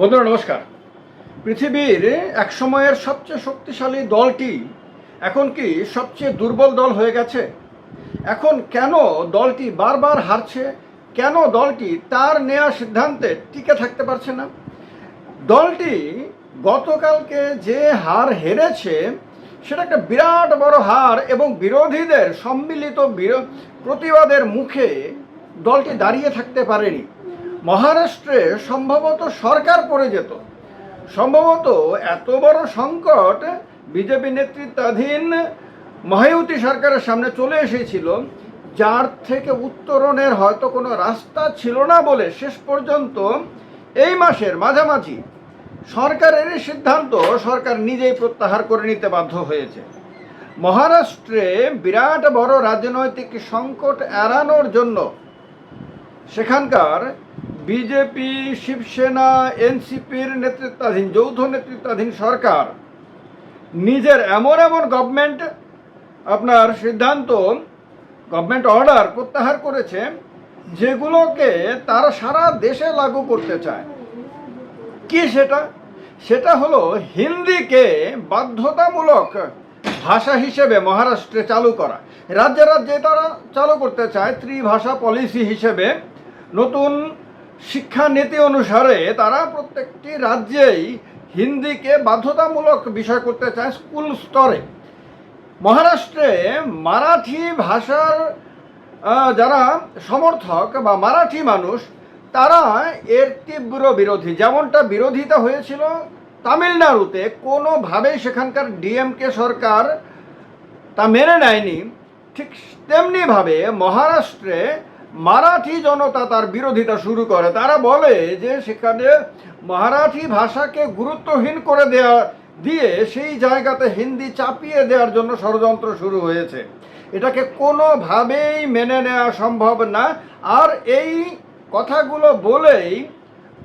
বন্ধুরা, নমস্কার। পৃথিবীর এক সময়ের সবচেয়ে শক্তিশালী দলটি এখন কি সবচেয়ে দুর্বল দল হয়ে গেছে? এখন কেন দলটি বারবার হারছে? কেন দলটি তার নেওয়া সিদ্ধান্তে টিকে থাকতে পারছে না? দলটি গতকালকে যে হার হেরেছে, সেটা একটা বিরাট বড় হার এবং বিরোধীদের সম্মিলিত প্রতিবাদের মুখে দলটি দাঁড়িয়ে থাকতে পারেনি। মহারাষ্ট্রে সম্ভবত সরকার পড়ে যেত। সম্ভবত এত বড় সংকট বিজেপি নেতৃত্বাধীন মহায়ুতি সরকারের সামনে চলে এসেছিল, যার থেকে উত্তরণের হয়তো কোনো রাস্তা ছিল না বলে শেষ পর্যন্ত এই মাসের মাঝামাঝি সরকারের সিদ্ধান্ত সরকার নিজেই প্রত্যাহার করে নিতে বাধ্য হয়েছে। মহারাষ্ট্রে বিরাট বড় রাজনৈতিক সংকট এড়ানোর জন্য সেখানকার বিজেপি, শিবসেনা, এনসিপির নেতৃত্বাধীন, যৌথ নেতৃত্বাধীন সরকার, নিজের এমন এমন গভর্নমেন্ট আপনার সিদ্ধান্ত গভর্নমেন্ট অর্ডার প্রত্যাহার করেছে, যেগুলোকে তারা সারা দেশে লাগু করতে চায়। কি সেটা? সেটা হলো হিন্দিকে বাধ্যতামূলক ভাষা হিসেবে মহারাষ্ট্রে চালু করা। রাজ্যে রাজ্যে তারা চালু করতে চায় ত্রিভাষা পলিসি হিসেবে। নতুন শিক্ষা নীতি অনুসারে তারা প্রত্যেকটি রাজ্যেই হিন্দিকে বাধ্যতামূলক বিষয় করতে চায় স্কুল স্তরে। মহারাষ্ট্রে মারাঠি ভাষার যারা সমর্থক বা মারাঠি মানুষ, তারা এর তীব্র বিরোধী। যেমনটা বিরোধিতা হয়েছিল তামিলনাড়ুতে, কোনোভাবেই সেখানকার ডিএমকে সরকার তা মেনে নেয়নি। ঠিক তেমনিভাবে মহারাষ্ট্রে মারাঠি জনতা তার বিরোধিতা শুরু করে। তারা বলে যে সেখানে মারাঠি ভাষাকে গুরুত্বহীন করে দেওয়া দিয়ে সেই জায়গাতে হিন্দি চাপিয়ে দেওয়ার জন্য ষড়যন্ত্র শুরু হয়েছে। এটাকে কোনোভাবেই মেনে নেওয়া সম্ভব না। আর এই কথাগুলো বলেই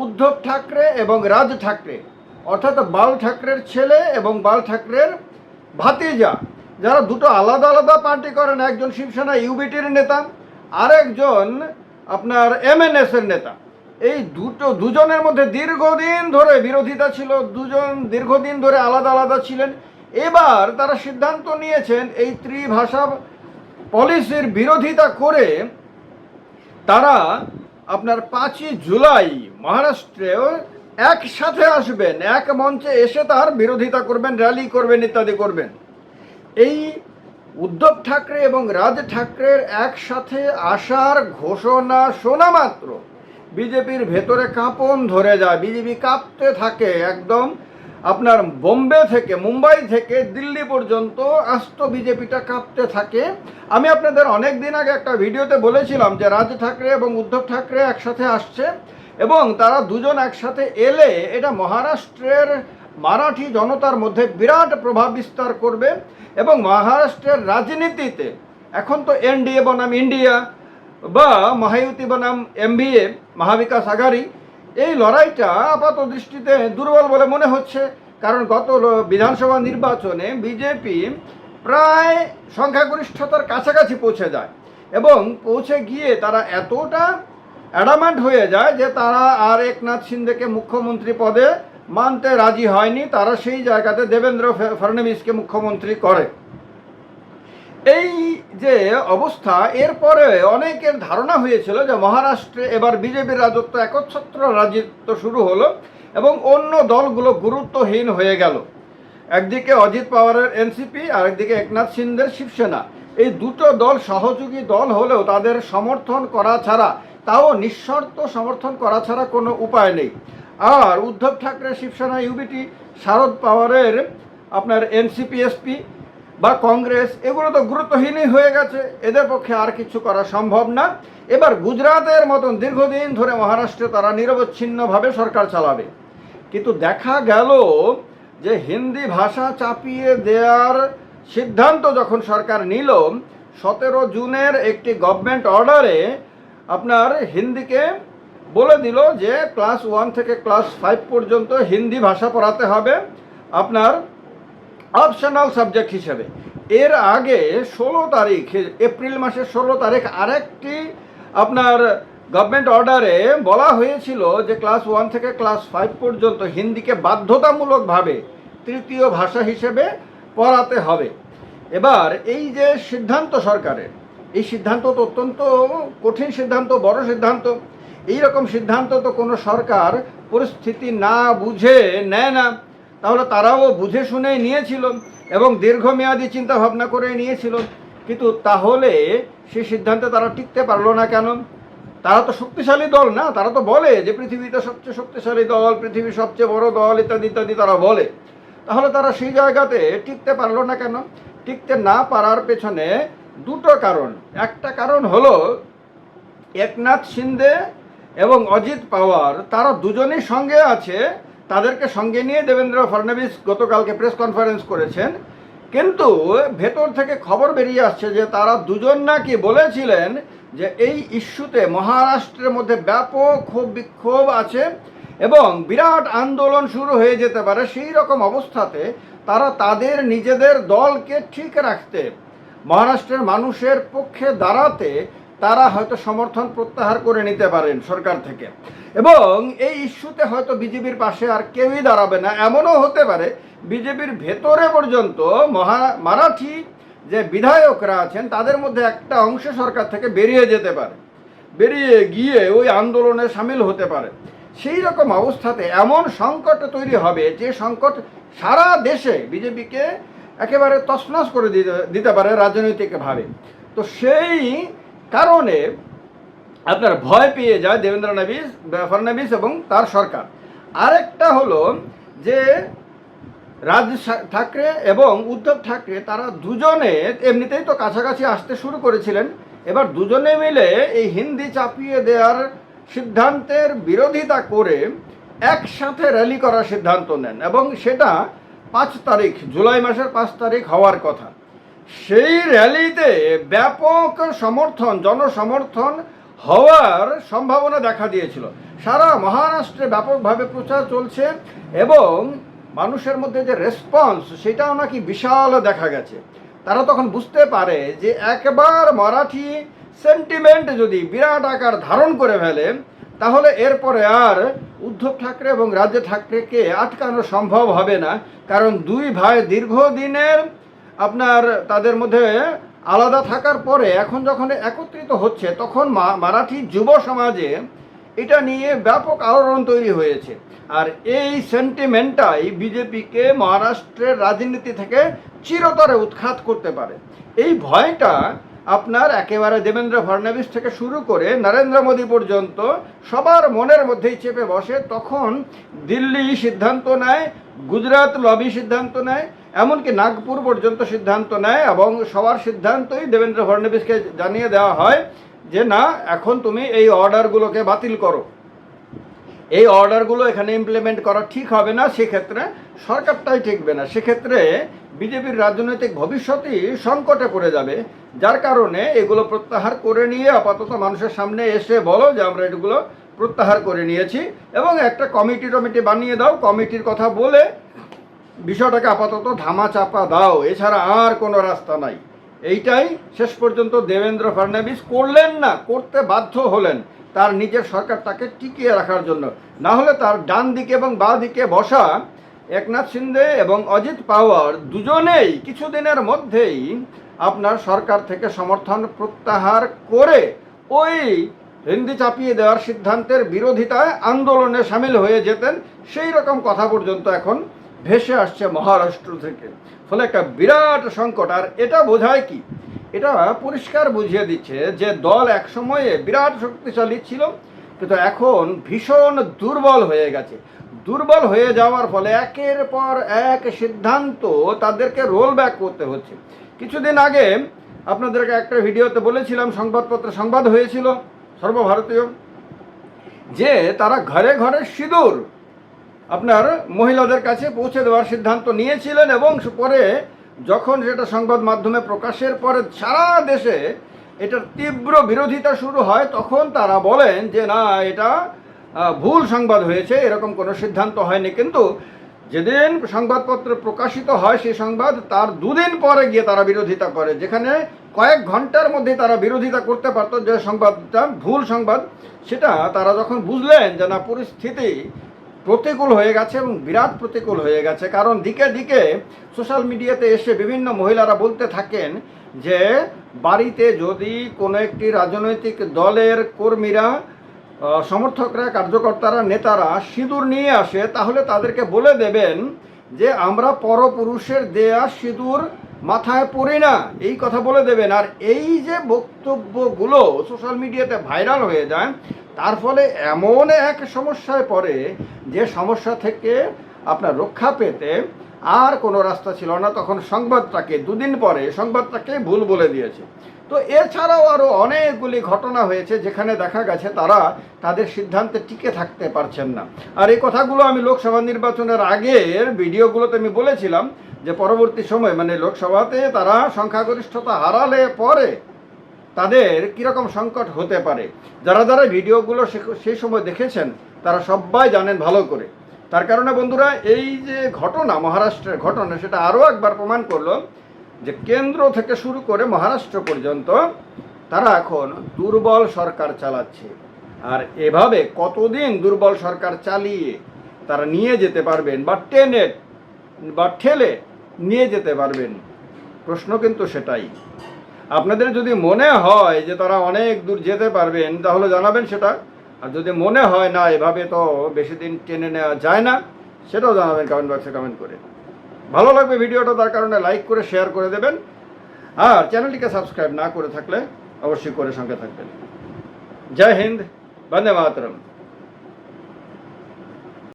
উদ্ধব ঠাকরে এবং রাজ ঠাকরে, অর্থাৎ বাল ঠাকরের ছেলে এবং বাল ঠাকরের ভাতিজা, যারা দুটো আলাদা আলাদা পার্টি করেন, একজন শিবসেনা ইউবিটির নেতা আরেকজন আপনার এমএনএস এর নেতা। এই দুটো, দুজনের মধ্যে দীর্ঘদিন ধরে বিরোধিতা ছিল, দুজন দীর্ঘদিন ধরে আলাদা আলাদা ছিলেন। এবার তারা সিদ্ধান্ত নিয়েছেন এই ত্রিভাষা পলিসির বিরোধিতা করে তারা আপনার পাঁচই জুলাই মহারাষ্ট্রেও একসাথে আসবেন, এক মঞ্চে এসে তার বিরোধিতা করবেন র্যালি করবেন, ইত্যাদি করবেন। এই উদ্ধব ঠাকরে এবং রাজ ঠাকরের একসাথে আসার ঘোষণা শোনা মাত্র। বিজেপির ভেতরে কাঁপন ধরে যায়, বিজেপি কাঁপতে থাকে একদম। আপনার বোম্বে থেকে, মুম্বাই থেকে, দিল্লি পর্যন্ত আস্ত বিজেপিটা কাঁপতে থাকে। আমি আপনাদের অনেক দিন আগে একটা ভিডিওতে বলেছিলাম যে রাজ ঠাকরে এবং উদ্ধব ঠাকরে একসাথে আসছে এবং তারা দুজন একসাথে এলে এটা মহারাষ্ট্রের মারাঠি জনতার মধ্যে বিরাট প্রভাব বিস্তার করবে এবং মহারাষ্ট্রের রাজনীতিতে, এখন তো এনডিএ বনাম ইন্ডিয়া বা মহায়ুতি বনাম এমবিএ, মহাবিকাশ আগারি এই লড়াইটা আপাত দৃষ্টিতে দুর্বল বলে মনে হচ্ছে। কারণ গত বিধানসভা নির্বাচনে বিজেপি প্রায় সংখ্যাগরিষ্ঠতার কাছাকাছি পৌঁছে যায় এবং পৌঁছে গিয়ে তারা এতটা অ্যাডামেন্ট হয়ে যায় যে তারা আর একনাথ সিন্ধেকে মুখ্যমন্ত্রী পদে মানতে রাজি হয়নি, তারা সেই জায়গাতে দেবেন্দ্র ফডনবিসকে মুখ্যমন্ত্রী করে। এই যে অবস্থা, এরপরে অনেকের ধারণা হয়েছিল যে মহারাষ্ট্রে এবার বিজেপির রাজত্ব একচ্ছত্র রাজত্ব শুরু হলো এবং অন্য দলগুলো গুরুত্বহীন হয়ে গেল। একদিকে অজিত পাওয়ারের এনসিপি আর একদিকে একনাথ সিন্ধের শিবসেনা। এই দুটো দল সহযোগী দল হলেও তাদের সমর্থন করা ছাড়া, তাও নিঃশর্ত সমর্থন করা ছাড়া কোনো উপায় নেই। আর উদ্ধব ঠাকরে, শিবসেনা ইউবিটি শারদ পাওয়ারের আপনার এনসিপিএসপি বা কংগ্রেস, এগুলো তো গুরুত্বহীনই হয়ে গেছে। এদের পক্ষে আর কিছু করা সম্ভব না। এবার গুজরাটের মতন দীর্ঘদিন ধরে মহারাষ্ট্রে তারা নিরবচ্ছিন্নভাবে সরকার চালাবে। কিন্তু দেখা গেল যে হিন্দি ভাষা চাপিয়ে দেওয়ার সিদ্ধান্ত যখন সরকার নিল, সতেরো জুনের একটি গভর্নমেন্ট অর্ডারে আপনার হিন্দিকে বলে দিল যে ক্লাস ওয়ান থেকে ক্লাস ফাইভ পর্যন্ত হিন্দি ভাষা পড়াতে হবে আপনার অপশনাল সাবজেক্ট হিসেবে। এর আগে ষোলো তারিখ, এপ্রিল মাসের ষোলো তারিখ আরেকটি আপনার গভর্নমেন্ট অর্ডারে বলা হয়েছিল যে ক্লাস ওয়ান থেকে ক্লাস ফাইভ পর্যন্ত হিন্দিকে বাধ্যতামূলকভাবে তৃতীয় ভাষা হিসেবে পড়াতে হবে। এবার এই যে সিদ্ধান্ত সরকারের, এই সিদ্ধান্ত তো অত্যন্ত কঠিন সিদ্ধান্ত, বড় সিদ্ধান্ত। এই রকম সিদ্ধান্ত তো কোনো সরকার পরিস্থিতি না বুঝে নেয় না। তাহলে তারাও বুঝে শুনেই নিয়েছিল এবং দীর্ঘমেয়াদী চিন্তা ভাবনা করে নিয়েছিল। কিন্তু তাহলে সেই সিদ্ধান্তে তারা টিকতে পারল না কেন? তারা তো শক্তিশালী দল না, তারা তো বলে যে পৃথিবীতে সবচেয়ে শক্তিশালী দল, পৃথিবীর সবচেয়ে বড় দল ইত্যাদি ইত্যাদি তারা বলে। তাহলে তারা সেই জায়গাতে টিকতে পারল না কেন? টিকতে না পারার পেছনে দুটো কারণ। একটা কারণ হলো, একনাথ শিন্দে এবং অজিত পাওয়ার, তারা দুজনেই সঙ্গে আছে। তাদেরকে সঙ্গে নিয়ে দেবেন্দ্র ফডণবীস গতকালকে প্রেস কনফারেন্স করেছেন। কিন্তু ভেতর থেকে খবর বেরিয়ে আসছে যে তারা দুজন নাকি বলেছিলেন যে এই ইস্যুতে মহারাষ্ট্রের মধ্যে ব্যাপক ক্ষোভ বিক্ষোভ আছে এবং বিরাট আন্দোলন শুরু হয়ে যেতে পারে সেই রকম অবস্থাতে তারা তাদের নিজেদের দলকে ঠিক রাখতে, মহারাষ্ট্রের মানুষের পক্ষে দাঁড়াতে তারা হয়তো সমর্থন প্রত্যাহার করে নিতে পারেন সরকার থেকে। এবং এই ইস্যুতে হয়তো বিজেপির পাশে আর কেউই দাঁড়াবে না। এমনও হতে পারে বিজেপির ভেতরে পর্যন্ত মহা মারাঠি যে বিধায়করা আছেন, তাদের মধ্যে একটা অংশ সরকার থেকে বেরিয়ে যেতে পারে। বেরিয়ে গিয়ে ওই আন্দোলনে সামিল হতে পারে। সেই রকম অবস্থাতে এমন সংকট তৈরি হবে যে সংকট সারা দেশে বিজেপিকে একেবারে তছনছ করে দিতে দিতে পারে রাজনৈতিকভাবে। তো সেই কারণে আপনার ভয় পেয়ে যায় দেবেন্দ্র নাবিস ফডণবীস এবং তার সরকার। আরেকটা হলো যে রাজ ঠাকরে এবং উদ্ধব ঠাকরে, তারা দুজনে এমনিতেই তো কাছাকাছি আসতে শুরু করেছিলেন। এবার দুজনে মিলে এই হিন্দি চাপিয়ে দেওয়ার সিদ্ধান্তের বিরোধিতা করে একসাথে র্যালি করার সিদ্ধান্ত নেন এবং সেটা পাঁচ তারিখ, জুলাই মাসের পাঁচ তারিখ হওয়ার কথা। সেই র্যালিতে ব্যাপক সমর্থন, জনসমর্থন হওয়ার সম্ভাবনা দেখা দিয়েছিল। সারা মহারাষ্ট্রে ব্যাপকভাবে প্রচার চলছে এবং মানুষের মধ্যে যে রেসপন্স, সেটাও নাকি বিশাল দেখা গেছে। তারা তখন বুঝতে পারে যে একবার মারাঠি সেন্টিমেন্ট যদি বিরাট আকার ধারণ করে ফেলে, তাহলে এরপরে আর উদ্ধব ঠাকরে এবং রাজ্য ঠাকরেকে আটকানো সম্ভব হবে না। কারণ দুই ভাই দীর্ঘদিনের আপনার তাদের মধ্যে আলাদা থাকার পরে এখন যখন একত্রিত হচ্ছে, তখন মারাঠি যুব সমাজে এটা নিয়ে ব্যাপক আলোড়ন তৈরি হয়েছে। আর এই সেন্টিমেন্টটাই বিজেপিকে মহারাষ্ট্রের রাজনীতি থেকে চিরতরে উৎখাত করতে পারে। এই ভয়টা আপনার একেবারে দেবেন্দ্র ফডণবীস থেকে শুরু করে নরেন্দ্র মোদী পর্যন্ত সবার মনের মধ্যেই চেপে বসে। তখন দিল্লি সিদ্ধান্ত নেয় গুজরাট লবি সিদ্ধান্ত নেয়, এমনকি নাগপুর পর্যন্ত সিদ্ধান্ত নেয় এবং সবার সিদ্ধান্তই দেবেন্দ্র ফডণবীসকে জানিয়ে দেওয়া হয় যে, না, এখন তুমি এই অর্ডারগুলোকে বাতিল করো। এই অর্ডারগুলো এখানে ইমপ্লিমেন্ট করা ঠিক হবে না, সেক্ষেত্রে সরকারটাই টিকবে না। সেক্ষেত্রে বিজেপির রাজনৈতিক ভবিষ্যতই সংকটে পড়ে যাবে, যার কারণে এগুলো প্রত্যাহার করে নিয়ে আপাতত মানুষের সামনে এসে বলো যে, আমরা এগুলো প্রত্যাহার করে নিয়েছি এবং একটা কমিটি টমিটি বানিয়ে দাও, কমিটির কথা বলে বিষয়টাকে আপাতত ধামা চাপা দাও, এছাড়া আর কোনো রাস্তা নাই। এইটাই শেষ পর্যন্ত দেবেন্দ্র ফাডনাবিস করলেন না, করতে বাধ্য হলেন তার নিজের সরকারটাকে টিকিয়ে রাখার জন্য। না হলে তার ডান দিকে এবং বাঁ দিকে বসা একনাথ শিন্দে এবং অজিত পাওয়ার দুজনেই কিছুদিনের মধ্যেই আপনার সরকার থেকে সমর্থন প্রত্যাহার করে ওই হিন্দি চাপিয়ে দেওয়ার সিদ্ধান্তের বিরোধিতায় আন্দোলনে সামিল হয়ে যেতেন, সেই রকম কথা পর্যন্ত এখন ভেসে আসছে মহারাষ্ট্র থেকে। ফলে একটা বিরাট সংকট, আর এটা বোঝায় কি? এটা পরিষ্কার বুঝিয়ে দিচ্ছে যে দল এক সময়ে বিরাট শক্তিশালী ছিল, কিন্তু এখন ভীষণ দুর্বল হয়ে গেছে। দুর্বল হয়ে যাওয়ার ফলে একের পর এক সিদ্ধান্ত তাদেরকে রোল ব্যাক করতে হচ্ছে। কিছুদিন আগে আপনাদেরকে একটা ভিডিওতে বলেছিলাম, সংবাদপত্রে সংবাদ হয়েছিল সর্বভারতীয়, যে তারা ঘরে ঘরে সিঁদুর আপনার মহিলাদের কাছে পৌঁছে দেওয়ার সিদ্ধান্ত নিয়েছিলেন এবং পরে যখন সেটা সংবাদ মাধ্যমে প্রকাশের পরে সারা দেশে এটার তীব্র বিরোধিতা শুরু হয়, তখন তারা বলেন যে না, এটা ভুল সংবাদ হয়েছে, এরকম কোনো সিদ্ধান্ত হয়নি। কিন্তু যেদিন সংবাদপত্র প্রকাশিত হয় সেই সংবাদ, তার দুদিন পরে গিয়ে তারা বিরোধিতা করে, যেখানে কয়েক ঘণ্টার মধ্যে তারা বিরোধিতা করতে পারতো, যে সংবাদটা ভুল সংবাদ, সেটা তারা যখন বুঝলেন যে না, পরিস্থিতি প্রতিকূল হয়ে গেছে এবং বিরাট প্রতিকূল হয়ে গেছে, কারণ দিকে দিকে সোশ্যাল মিডিয়াতে এসে বিভিন্ন মহিলারা বলতে থাকেন যে, বাড়িতে যদি কোনো একটি রাজনৈতিক দলের কর্মীরা সমর্থকরা, কার্যকর্তারা, নেতারা সিঁদুর নিয়ে আসে, তাহলে তাদেরকে বলে দেবেন যে, আমরা পরপুরুষের দেয়া সিঁদুর মাথায় পড়ি না, এই কথা বলে দেবেন। আর এই যে বক্তব্যগুলো সোশ্যাল মিডিয়াতে ভাইরাল হয়ে যায়, তার ফলে এমন এক সমস্যায় পড়ে, যে সমস্যা থেকে আপনার রক্ষা পেতে আর কোনো রাস্তা ছিল না। তখন সংবাদটাকে, দুদিন পরে সংবাদটাকে ভুল বলে দিয়েছে। তো এছাড়াও আরও অনেকগুলি ঘটনা হয়েছে, যেখানে দেখা গেছে তারা তাদের সিদ্ধান্তে টিকে থাকতে পারছেন না। আর এই কথাগুলো আমি লোকসভা নির্বাচনের আগের ভিডিওগুলোতে আমি বলেছিলাম যে পরবর্তী সময় মানে লোকসভাতে তারা সংখ্যাগরিষ্ঠতা হারালে পরে তাদের কীরকম সংকট হতে পারে? যারা যারা ভিডিওগুলো সেই সময় দেখেছেন, তারা সবাই জানেন ভালো করে। তার কারণে বন্ধুরা, এই যে ঘটনা, মহারাষ্ট্রের ঘটনা, সেটা আরও একবার প্রমাণ করল যে কেন্দ্র থেকে শুরু করে মহারাষ্ট্র পর্যন্ত তারা এখন দুর্বল সরকার চালাচ্ছে। আর এভাবে কতদিন দুর্বল সরকার চালিয়ে তারা নিয়ে যেতে পারবেন বা টেনে বা ঠেলে নিয়ে যেতে পারবেন। প্রশ্ন কিন্তু সেটাই। আপনাদের যদি মনে হয় যে তারা অনেক দূর যেতে পারবেন, তাহলে জানাবেন সেটা। আর যদি মনে হয় না, এভাবে তো বেশি দিন টেনে নেওয়া যায় না, সেটাও জানাবেন কমেন্ট বক্সে কমেন্ট করে। ভালো লাগবে ভিডিওটা, তার কারণে লাইক করে শেয়ার করে দেবেন। আর চ্যানেলটিকে সাবস্ক্রাইব না করে থাকলে অবশ্যই করে সঙ্গে থাকবেন। জয় হিন্দ, বন্দে মাতরম।